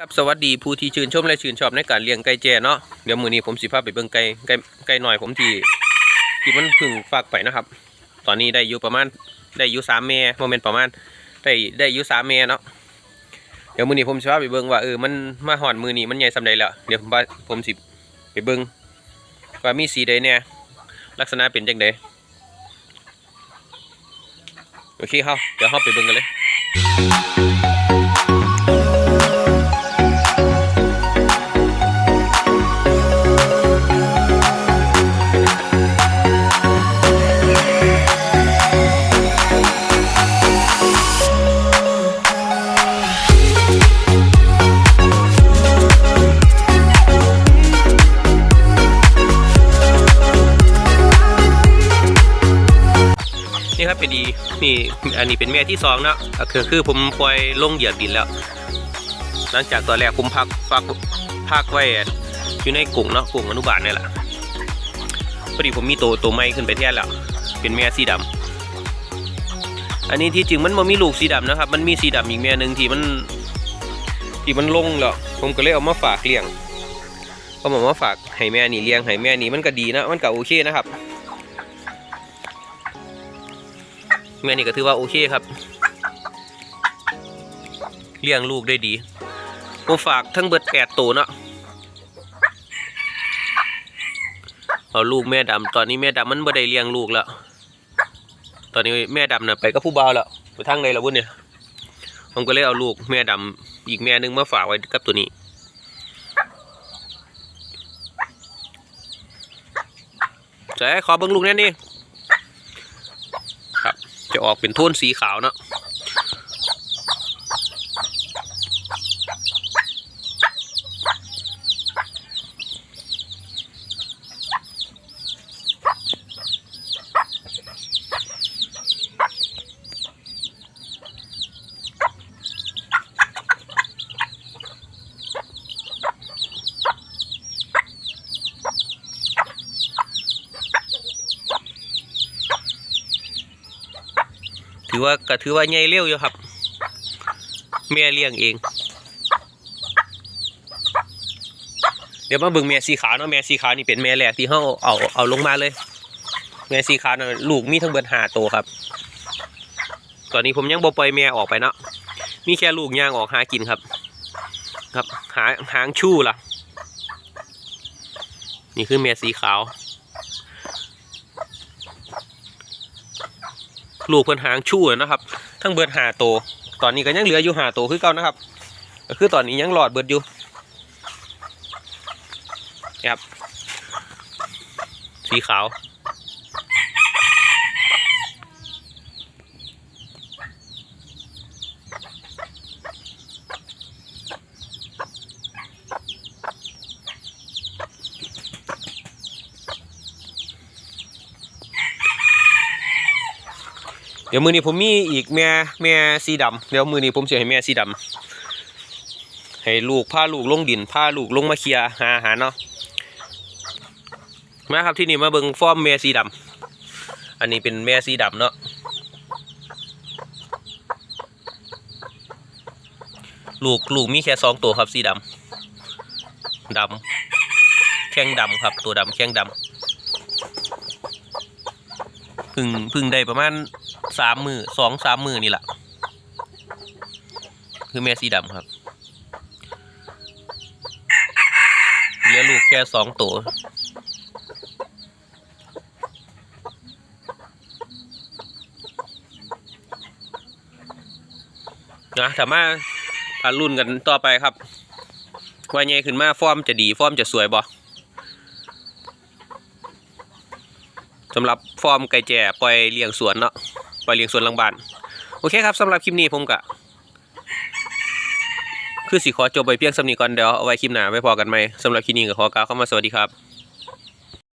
ครับสวัสดีผู้ที่ชื่นชมและชื่นชอบในการเลี้ยงไก่แจเนาะเดี๋ยวมือนี้ผมสิพาไปเบิ่งไก่ไก่ไก่น้อยผมที่ที่มันพึ่งฝากไปนะครับ ตอนนี้ได้อยู่ประมาณได้อยู่สามแม่โมเมนต์ประมาณได้ได้อยู่สามแม่เนาะเดี๋ยวมือนี้ผมสิพาไปเบิ่งว่าเออมันมาหอนมือนี้มันใหญ่สำใดแล้วเดี๋ยวผมว่าผมสิไปเบิ่งว่ามีสีใดแน่ลักษณะเป็นจังไดโอเคเฮาเดี๋ยวเฮาไปเบิ่งกันเลย นี่ครับเป็นดีนี่อันนี้เป็นแม่ที่สองเนาะก็คือคือผมปล่อยลงเหยียบดินแล้ว หลังจากตอนแรกผมพักพักพักไว้อยู่ในกลุ่งเนาะกลุ่งอนุบาลนี่แหละพอดีผมมีตัวตัวใหม่ขึ้นไปแทนแล้วเป็นแม่สีดำอันนี้ที่จริงมันบ่มีลูกสีดำนะครับ มันมีสีดำอีกแม่หนึ่งที่มันที่มันลงแล้วผมก็เลยเอามาฝากเลี้ยงเอามาฝากให้แม่นี่เลี้ยงให้แม่นี่มันก็ดีนะมันก็โอเคนะครับ แม่นี่ก็ถือว่าโอเคครับ เลี้ยงลูกได้ดีผมฝากทั้งเบิดแปดตัวเนาะเอาลูกแม่ดำตอนนี้แม่ดำมันบ่ได้เลี้ยงลูกแล้ว ตอนนี้แม่ดำน่ะไปกับผู้บ่าวแล้วไปทางใดแล้วบุญเนี่ยผมก็เลยเอาลูกแม่ดำอีกแม่หนึงมาฝากไว้กับตัวนี้ใส่ขอเบิ่งลูกแน่นี่ จะออกเป็นโทนสีขาวเนาะ อว่าก็ถือว่าใหญ่เร็วอยู่ครับแม่เลี้ยงเอง เดี๋ยวมาบิ่งแม่สีขาวเนาะแม่สีขาวนี่เป็นแม่แรกที่เขาเอาเอาลงมาเลย แม่สีขาวน่ะลูกมีทั้งเบิดห้าตัวครับ ตอนนี้ผมยังบ่ปล่อยแม่ออกไปเนาะมีแค่ลูกย่างออกหากินครับ ครับหาหางชู่ล่ะ นี่คือแม่สีขาว ลูกเพิ่นหางชู่นะครับ ทั้งเบิดหาโต ตอนนี้ก็ยังเหลืออยู่หาโตคือเก่านะครับ ก็คือตอนนี้ยังหลอดเบิดอยู่ครับ สีขาว เดี๋ยวมือนี้ผมมีอีกแม่แม่สีดำเดี๋ยวมือนี้ผมจะให้แม่สีดำให้ลูกพาลูกลงดินพาลูกลงมาเคลียหาอาหารเนาะมาครับที่นี่มาเบิงฟอร์มแม่สีดำอันนี้เป็นแม่สีดำเนาะลูกลูกมีแค่สองตัวครับสีดำดำแข้งดำครับ ตัวดำแข้งดำเพึ่งพึ่งได้ประมาณ สามมือสองสามมือนี่แหละคือแม่สีดำครับเลี้ยลูกแค่สองตัวนะแต่มาพารุ่นกันต่อไปครับว่าไงขึ้นมาฟอร์มจะดีฟอร์มจะสวยบ่สำหรับฟอร์มไก่แจ่ปล่อยเลี้ยงสวนเนาะ ปล่อยเลี้ยงสวนหลังบ้านโอเคครับสำหรับคลิปนี้ผมกะคือสิขอจบไปเพียงสำนีก่อนเดี๋ยวเอาไว้คลิปหน้าไว้พอกันไหมสำหรับคลิปนี้ก็ขอกล่าวเข้ามาสวัสดีครับ